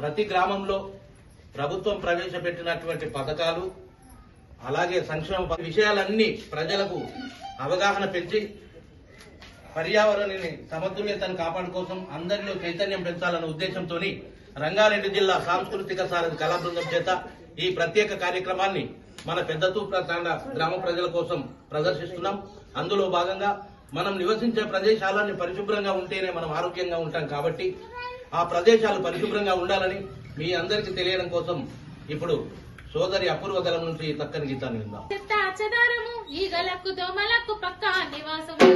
ప్రతి గ్రామంలో ప్రభుత్వం ప్రవేశపెట్టినటువంటి పథకాలు అలాగే సంక్షేమ విషయాలన్నీ ప్రజలకు అవగాహన పెంచి పర్యావరణాన్ని సమతుల్యతను కాపాడు కోసం అందరిలో చైతన్యం పెంచాలన్న ఉద్దేశంతో రంగారెడ్డి జిల్లా సాంస్కృతిక సారథి కళా బృందం చేత ఈ ప్రత్యేక కార్యక్రమాన్ని మన పెద్దతూప్ర తాండ గ్రామ ప్రజల కోసం ప్రదర్శిస్తున్నాం. అందులో భాగంగా మనం నివసించే ప్రదేశాలన్నీ పరిశుభ్రంగా ఉంటేనే మనం ఆరోగ్యంగా ఉంటాం కాబట్టి ఆ ప్రదేశాలు పరిశుభ్రంగా ఉండాలని మీ అందరికీ తెలియడం కోసం ఇప్పుడు సోదరి అపూర్వ గలం నుంచి ఈ చక్కని గీతాన్ని విందాం. చెత్త చెదారము ఈగలకు దోమలకు పక్క నివాసము.